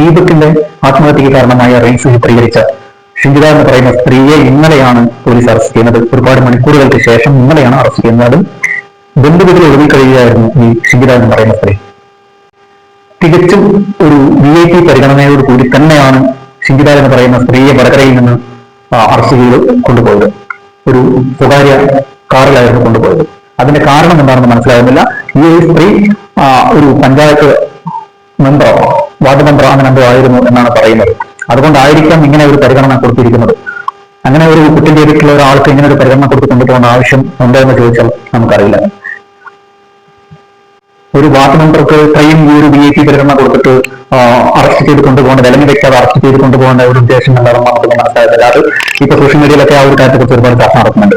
ദീപകിന്റെ ആത്മഹത്യക്ക് കാരണമായ റീൽസ് ചിത്രീകരിച്ച ഷിഞ്ചിത എന്ന് പറയുന്ന സ്ത്രീയെ ഇന്നലെയാണ് പോലീസ് അറസ്റ്റ് ചെയ്യുന്നത്. ഒരുപാട് മണിക്കൂറുകൾക്ക് ശേഷം ഇന്നലെയാണ് അറസ്റ്റ് ചെയ്യുന്നത്. ബന്ധുവിധത്തിൽ ഒതുങ്ങി കഴിയുകയായിരുന്നു ഈ ഷിഞ്ചിത എന്ന് പറയുന്ന സ്ത്രീ. തികച്ചും ഒരു വി ഐ പി പരിഗണനയോട് കൂടി തന്നെയാണ് ഷിഞ്ചിത എന്ന് പറയുന്ന സ്ത്രീയെ വടകരയിൽ നിന്ന് അറസ്റ്റ് ചെയ്ത് കൊണ്ടുപോയത്. ഒരു സ്വകാര്യ കാറിലായിരുന്നു കൊണ്ടുപോയത്. അതിന്റെ കാരണം എന്താണെന്ന് മനസ്സിലാകുന്നില്ല. ഈ സ്ത്രീ ഒരു പഞ്ചായത്ത് മെമ്പറോ വാർഡ് മെമ്പർ അങ്ങനെ എന്തോ ആയിരുന്നു എന്നാണ് പറയുന്നത്. അതുകൊണ്ടായിരിക്കാം ഇങ്ങനെ ഒരു പരിഗണന കൊടുത്തിരിക്കുന്നത്. അങ്ങനെ ഒരു കുറ്റം ചെയ്തിട്ടുള്ള ഒരാൾക്ക് ഇങ്ങനെ ഒരു പരിഗണന കൊടുത്ത് കൊണ്ടുപോകേണ്ട ആവശ്യം ഉണ്ടോ എന്ന് ചോദിച്ചാൽ നമുക്കറിയില്ല. ഒരു വാർഡ് മെമ്പർക്ക് ഇത്രയും ഈ ഒരു ബി എ പി പരിഗണന കൊടുത്തിട്ട് അറസ്റ്റ് ചെയ്ത് കൊണ്ടുപോകേണ്ട വിലങ്ങി വെക്കാതെ അറസ്റ്റ് ചെയ്ത് കൊണ്ടുപോകേണ്ട ഒരു ഉദ്ദേശം എന്താണെന്ന് നമുക്ക് മനസ്സിലാകുന്നില്ല അത് ഇപ്പൊ സോഷ്യൽ മീഡിയയിലൊക്കെ ആ ഒരു കാര്യത്തെക്കുറിച്ച് ഒരുപാട് ചർച്ച നടക്കുന്നുണ്ട്.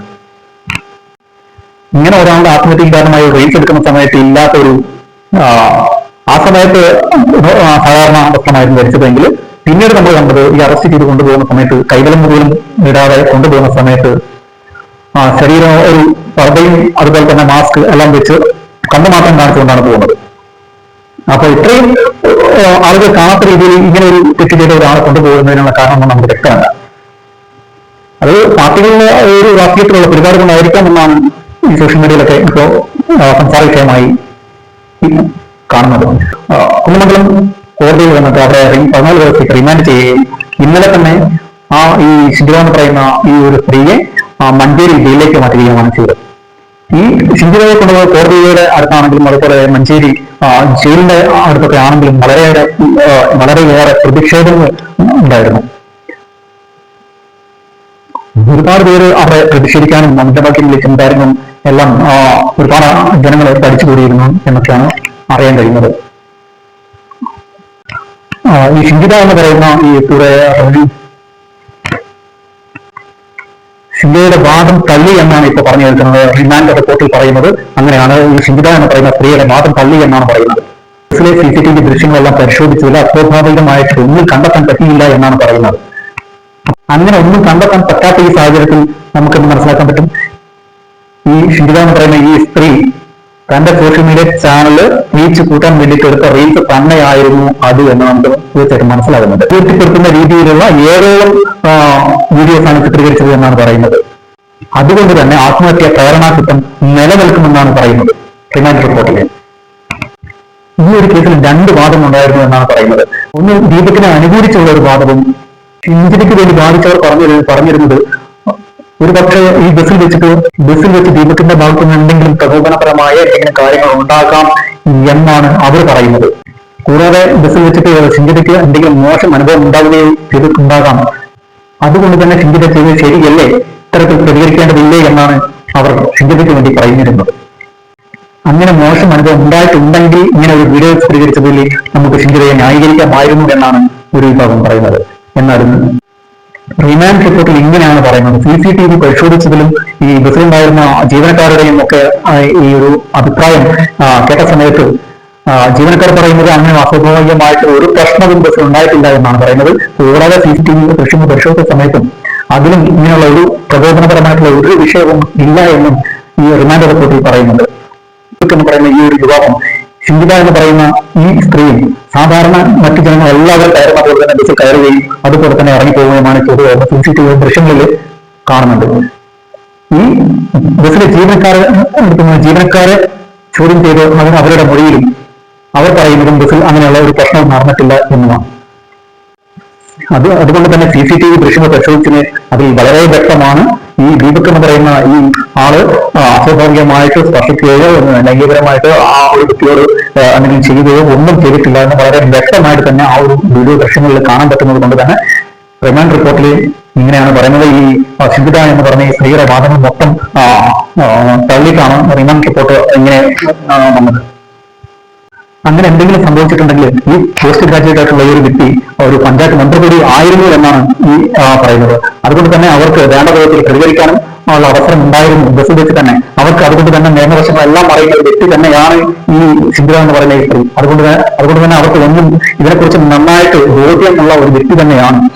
ഇങ്ങനെ ഒരാളുടെ ആത്മഹത്യ കാരണമായി റീൽസ് എടുക്കുന്ന സമയത്ത് ഇല്ലാത്ത ഒരു ആ, സമയത്ത് സാധാരണ വസ്ത്രമായിരുന്നു ധരിച്ചതെങ്കിൽ പിന്നീട് നമ്മൾ കണ്ടത് ഈ അറസ്റ്റ് ചെയ്ത് കൊണ്ടുപോകുന്ന സമയത്ത് കൈവലം മുറിയിലും ഇടാതെ കൊണ്ടുപോകുന്ന സമയത്ത് ശരീരം ഒരു പർദ്ദയും അതുപോലെ തന്നെ മാസ്ക് എല്ലാം വെച്ച് കണ്ണു മാത്രം കാണിച്ചുകൊണ്ടാണ് പോകുന്നത്. അപ്പൊ ഇത്രയും ആളുകൾ കാണാത്ത രീതിയിൽ ഇങ്ങനെ ഒരു തെറ്റ് ചെയ്ത ഒരാളെ കൊണ്ടുപോകുന്നതിനുള്ള കാരണം നമുക്ക് വ്യക്തമല്ല. അത് പാർട്ടികളിലെ ഒരു രാഷ്ട്രീയത്തിലുള്ള പരിപാടി കൊണ്ടായിരിക്കാം എന്നാണ് ഈ സോഷ്യൽ മീഡിയയിലൊക്കെ ഇപ്പോ സംസാര വിഷയമായി കാണുന്നത്. കുന്നമംഗലം കോടതിയിൽ വന്നിട്ട് അവിടെ പതിനാല് ദിവസത്തേക്ക് റിമാൻഡ് ചെയ്യുകയും ഇന്നലെ തന്നെ ആ ഈ ഷിജുവ എന്ന് പറയുന്ന ഈ ഒരു സ്ത്രീയെ ആ, മഞ്ചേരി ജയിലിലേക്ക് മാറ്റുകയുമാണ് ചെയ്തത്. ഈ സിന്ധുവയെ കൊണ്ടുപോയ കോടതിയുടെ അടുത്താണെങ്കിലും അതുപോലെ മഞ്ചേരി ജയിലിന്റെ അടുത്തൊക്കെ ആണെങ്കിലും വളരെയേറെ വളരെയേറെ പ്രതിഷേധങ്ങൾ ഉണ്ടായിരുന്നു. ഒരുപാട് പേര് അവിടെ പ്രതിഷേധിക്കാനും മുദ്രാവാക്യം വിളിച്ചും കാര്യങ്ങളും എല്ലാം ഒരുപാട് ജനങ്ങൾ പഠിച്ചു കൂടിയിരുന്നു എന്നൊക്കെയാണ് അറിയാൻ കഴിയുന്നത്. ഈ ഷിങ്കിത എന്ന് പറയുന്ന ഈ കുറെ ഹിന്ദുയുടെ വാദം തള്ളി എന്നാണ് ഇപ്പൊ പറഞ്ഞു കേൾക്കുന്നത്. റിമാൻഡ് റിപ്പോർട്ടിൽ പറയുന്നത് അങ്ങനെയാണ്. ഈ ഹിന്ദുത എന്ന് പറയുന്ന സ്ത്രീയുടെ വാദം തള്ളി എന്നാണ് പറയുന്നത്. ബസ്സിലെ സി സി ടി വി ദൃശ്യങ്ങളെല്ലാം പരിശോധിച്ചതിൽ അസ്വാഭാവികമായിട്ട് ഒന്നും കണ്ടെത്താൻ പറ്റിയില്ല എന്നാണ് പറയുന്നത്. അങ്ങനെ ഒന്നും കണ്ടെത്താൻ പറ്റാത്ത ഈ സാഹചര്യത്തിൽ നമുക്ക് മനസ്സിലാക്കാൻ പറ്റും. ഈ ഹിന്ദുത എന്ന് പറയുന്ന ഈ സ്ത്രീ തന്റെ സോഷ്യൽ മീഡിയ ചാനൽ റീച്ച് കൂട്ടാൻ വേണ്ടിയിട്ട് എടുത്ത റീൽസ് തന്നെയായിരുന്നു അത് എന്ന് നമുക്ക് തീർച്ചയായിട്ടും മനസ്സിലാകുന്നുണ്ട് തീർച്ചപ്പെടുത്തുന്ന രീതിയിലുള്ള ഏഴോളം വീഡിയോസ് ആണ് ചിത്രീകരിച്ചത് എന്നാണ് പറയുന്നത്. അതുകൊണ്ട് തന്നെ ആത്മഹത്യ പ്രേരണാകുറ്റം നിലനിൽക്കുമെന്നാണ് പറയുന്നത് റിമാൻഡ് റിപ്പോർട്ടിൽ ഈ ഒരു കേസിൽ രണ്ട് വാദം ഉണ്ടായിരുന്നു എന്നാണ് പറയുന്നത്. ഒന്ന് ദീപകിനെ അനുകൂലിച്ചുള്ള ഒരു വാദവും ഇഞ്ചിക്ക് വേണ്ടി ബാധിച്ചവർ പറഞ്ഞു പറഞ്ഞിരുന്നത് ഒരു പക്ഷേ ഈ ബസ്സിൽ വെച്ചിട്ട് ബസ്സിൽ വെച്ച് ദീപത്തിന്റെ ഭാഗത്തു നിന്ന് എന്തെങ്കിലും പ്രകോപനപരമായ എന്തെങ്കിലും കാര്യങ്ങൾ ഉണ്ടാകാം എന്നാണ് അവർ പറയുന്നത്. കൂടാതെ ബസ്സിൽ വെച്ചിട്ട് സിഞ്ചിതയ്ക്ക് എന്തെങ്കിലും മോശം അനുഭവം ഉണ്ടാവുകയും ചെയ്തിട്ടുണ്ടാകാം. അതുകൊണ്ട് തന്നെ സിഞ്ചിത ചെയ്ത് ശരിയല്ലേ? ഇത്തരത്തിൽ പ്രതികരിക്കേണ്ടതില്ലേ എന്നാണ് അവർ സിഞ്ചിതയ്ക്ക് വേണ്ടി പറഞ്ഞിരുന്നത് അങ്ങനെ മോശം അനുഭവം ഉണ്ടായിട്ടുണ്ടെങ്കിൽ ഇങ്ങനെ ഒരു വീഡിയോ ചിത്രീകരിച്ചതിൽ നമുക്ക് സിഞ്ചിതയെ ന്യായീകരിക്കാമായിരുന്നു എന്നാണ് ഒരു വിഭാഗം പറയുന്നത്. എന്നാലും റിമാൻഡ് റിപ്പോർട്ടിൽ ഇങ്ങനെയാണ് പറയുന്നത്. സി സി ടി വി പരിശോധിച്ചതിലും ഈ ബസ്സിലുണ്ടായിരുന്ന ജീവനക്കാരുടെയും ഒക്കെ ഈ ഒരു അഭിപ്രായം കേട്ട സമയത്ത് ജീവനക്കാർ പറയുന്നത് അങ്ങനെ അസ്വാഭാവികമായിട്ട് ഒരു പ്രശ്നവും ബസ്സിൽ ഉണ്ടായിട്ടില്ല എന്നാണ് പറയുന്നത്. കൂടാതെ സി സി ടി വി ദൃശ്യങ്ങൾ പരിശോധിച്ച സമയത്തും അതിലും ഇങ്ങനെയുള്ള ഒരു പ്രചോദനപരമായിട്ടുള്ള ഒരു വിഷയവും ഇല്ല എന്നും ഈ റിമാൻഡ് റിപ്പോർട്ടിൽ പറയുന്നുണ്ട്. പറയുന്ന ഈ ഒരു യുവാവും ഷിന്ദിത എന്ന് പറയുന്ന ഈ സ്ത്രീ സാധാരണ മറ്റു ജനങ്ങൾ എല്ലാവരും കയറുന്ന പോലെ തന്നെ ബസ്സിൽ കയറുകയും അതുപോലെ തന്നെ ഇറങ്ങിപ്പോവുകയുമാണ് ചെയ്തത് സി സി ടി വി ദൃശ്യങ്ങളിൽ കാണുന്നുണ്ട്. ഈ ബസ്സിലെ ജീവനക്കാരെ ജീവനക്കാരെ ചോദ്യം ചെയ്ത് അതിന് അവരുടെ മൊഴിയിലും അവർ പറയുന്നതും ബസ്സിൽ അങ്ങനെയുള്ള ഒരു പ്രശ്നവും നടന്നിട്ടില്ല എന്നുമാണ്. അത് അതുകൊണ്ട് തന്നെ സി സി ടി വി ദൃശ്യങ്ങൾ പരിശോധിച്ചതിന് അതിൽ വളരെ വ്യക്തമാണ് ഈ ദീപക് എന്ന് പറയുന്ന ഈ ആൾ അസ്വാഭാവികമായിട്ട് സ്പർശിക്കുകയോ ലൈംഗികപരമായിട്ട് ആ ഒരു ആ, എന്തെങ്കിലും ചെയ്യുകയോ ഒന്നും ചെയ്തിട്ടില്ല എന്ന് വളരെ വ്യക്തമായിട്ട് തന്നെ ആ ഒരു വീഡിയോ ദൃശ്യങ്ങളിൽ കാണാൻ പറ്റുന്നത് കൊണ്ട് തന്നെ റിമാൻഡ് റിപ്പോർട്ടിൽ ഇങ്ങനെയാണ് പറയുന്നത്. ഈ സിദ്ധിത എന്ന് പറഞ്ഞ ഈ സ്ത്രീയുടെ വാദങ്ങൾ മൊത്തം തള്ളിയിട്ടാണ് റിമാൻഡ് റിപ്പോർട്ട് ഇങ്ങനെ വന്നത്. അങ്ങനെ എന്തെങ്കിലും സംഭവിച്ചിട്ടുണ്ടെങ്കിൽ ഈ പോസ്റ്റ് ഗ്രാജുവേറ്റ് ആയിട്ടുള്ള ഈ ഒരു വ്യക്തി ഒരു പഞ്ചായത്ത് മന്ത്രി കൂടി ആയിരുന്നു എന്നാണ് ഈ പറയുന്നത്. അതുകൊണ്ട് തന്നെ അവർക്ക് വേണ്ട വിധത്തിൽ പ്രതികരിക്കാനും ഉള്ള അവസരം ഉണ്ടായിരുന്നു. വെച്ച് തന്നെ. അവർക്ക് അതുകൊണ്ട് തന്നെ നിയമവശങ്ങളെല്ലാം അറിയുന്ന ഒരു വ്യക്തി തന്നെയാണ് ഈ സിന്ധുര എന്ന് പറയുന്ന സ്ത്രീ. അതുകൊണ്ട് അതുകൊണ്ട് തന്നെ അവർക്ക് ഒന്നും ഇതിനെക്കുറിച്ച് നന്നായിട്ട് ബോധ്യമുള്ള ഒരു വ്യക്തി തന്നെയാണ്.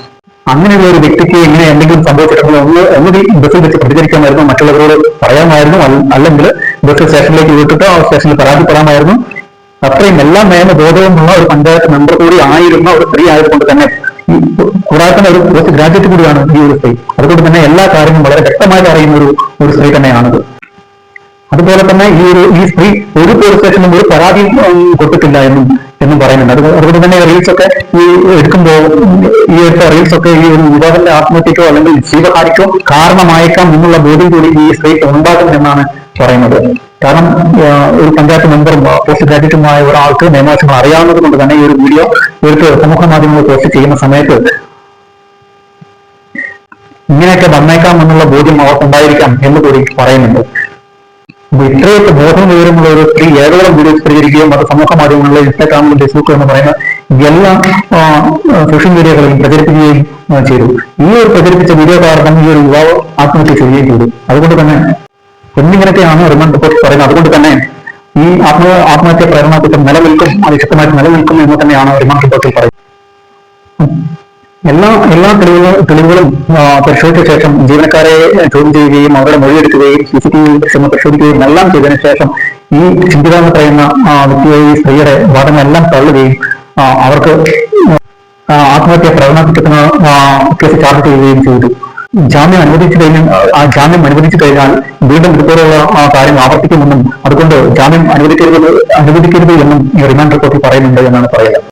അങ്ങനെയുള്ള ഒരു വ്യക്തിക്ക് ഇങ്ങനെ എന്തെങ്കിലും സംഭവിച്ചിട്ടുണ്ടെങ്കിൽ ഒന്ന് ഒന്നുകിൽ ബസ്സിൽ വെച്ച് പ്രതികരിക്കാമായിരുന്നു. മറ്റുള്ളവരോട് പറയാമായിരുന്നു. അല്ല- അല്ലെങ്കിൽ ബസ് സ്റ്റേഷനിലേക്ക് വിട്ടിട്ട് ആ സ്റ്റേഷനിൽ പരാതിപ്പെടാമായിരുന്നു. അത്രയും എല്ലാ നിയമബോധവുമുള്ള ഒരു പഞ്ചായത്ത് മെമ്പർ കൂടി ആയിരുന്ന ഒരു സ്ത്രീ ആയതുകൊണ്ട് തന്നെ ഈ കൂടാതെ ഒരു പോസ്റ്റ് ഗ്രാജുവേറ്റ് കൂടിയാണ് ഈ ഒരു സ്ത്രീ. അതുകൊണ്ട് തന്നെ എല്ലാ കാര്യങ്ങളും വളരെ വ്യക്തമായിട്ട് അറിയുന്ന ഒരു ഒരു സ്ത്രീ തന്നെയാണത്. അതുപോലെ തന്നെ ഈ ഒരു ഈ സ്ത്രീ ഒരു പോലീസ് സ്റ്റേഷനും ഒരു പരാതി കൊടുത്തിട്ടില്ല എന്നും എന്നും പറയുന്നുണ്ട്. അത് അതുകൊണ്ട് തന്നെ റീൽസ് ഒക്കെ ഈ എടുക്കുമ്പോൾ ഈ എടുത്ത റീൽസ് ഒക്കെ ഈ ഒരു യുവാവിന്റെ ആത്മഹത്യക്കോ അല്ലെങ്കിൽ ജീവഹാരിക്കോ കാരണമായേക്കാം എന്നുള്ള ബോധ്യം കൂടി ഈ സ്ത്രീക്ക് ഉണ്ടാകും എന്നാണ് പറയുന്നത്. കാരണം ഒരു പഞ്ചായത്ത് മെമ്പറും പോസ്റ്റ് ഗ്രാജുവേറ്റുമായ ഒരാൾക്ക് നിയമവശങ്ങൾ അറിയാവുന്നത് കൊണ്ട് തന്നെ ഈ ഒരു വീഡിയോ എടുത്ത് സമൂഹ മാധ്യമങ്ങൾ പോസ്റ്റ് ചെയ്യുന്ന സമയത്ത് ഇങ്ങനെയൊക്കെ വന്നേക്കാം എന്നുള്ള ബോധ്യം അവർക്കുണ്ടായിരിക്കാം എന്ന് കൂടി പറയുന്നുണ്ട്. ഇത്രയൊക്കെ ബോധം വിവരമുള്ള ഒരു സ്ത്രീ ഏതോളം വീഡിയോ ചിത്രീകരിക്കുകയും അത് സമൂഹ മാധ്യമങ്ങളിൽ ഇൻസ്റ്റാഗ്രാമിലും ഫേസ്ബുക്കിലും എന്ന് പറയുന്ന എല്ലാ സോഷ്യൽ മീഡിയകളിലും പ്രചരിപ്പിക്കുകയും ചെയ്തു. ഈ ഒരു പ്രചരിപ്പിച്ച വീഡിയോ കാരണം ഈ ഒരു യുവാവ് ആത്മഹത്യ ചെയ്യുകയും ചെയ്തു. അതുകൊണ്ട് തന്നെ എന്നിങ്ങനെയൊക്കെയാണ് റിമാൻഡ് റിപ്പോർട്ട് പറയുന്നത്. അതുകൊണ്ട് തന്നെ ഈ ആത്മ ആത്മഹത്യ പ്രേരണ കുറ്റം നിലനിൽക്കും അത് ശക്തമായിട്ട് നിലനിൽക്കും എന്ന് തന്നെയാണ് റിമാൻഡ് റിപ്പോർട്ടിൽ പറയുന്നത്. എല്ലാ എല്ലാ തെളിവുകളും തെളിവുകളും പരിശോധിച്ച ശേഷം ജീവനക്കാരെ ചോദ്യം ചെയ്യുകയും അവരുടെ മൊഴിയെടുക്കുകയും സി സി ടി വി ദൃശ്യങ്ങൾ പരിശോധിക്കുകയും എല്ലാം ചെയ്തതിനു ശേഷം ഈ ചിന്തിത എന്ന് പറയുന്ന വ്യക്തിയെ ഈ സ്ത്രീയുടെ വാദങ്ങളെല്ലാം തള്ളുകയും അവർക്ക് ആത്മഹത്യ പ്രകടനത്തിന് കേസ് ചാർജ് ചെയ്യുകയും ചെയ്തു. ജാമ്യം അനുവദിച്ചു കഴിഞ്ഞാൽ ആ ജാമ്യം അനുവദിച്ചു കഴിഞ്ഞാൽ വീണ്ടും ഇതുപോലുള്ള ആ, കാര്യം ആവർത്തിക്കുമെന്നും അതുകൊണ്ട് ജാമ്യം അനുവദിക്കരുത് അനുവദിക്കരുത് എന്നും ഈ റിമാൻഡ് റിപ്പോർട്ടിൽ പറയുന്നുണ്ട് എന്നാണ് പറയുന്നത്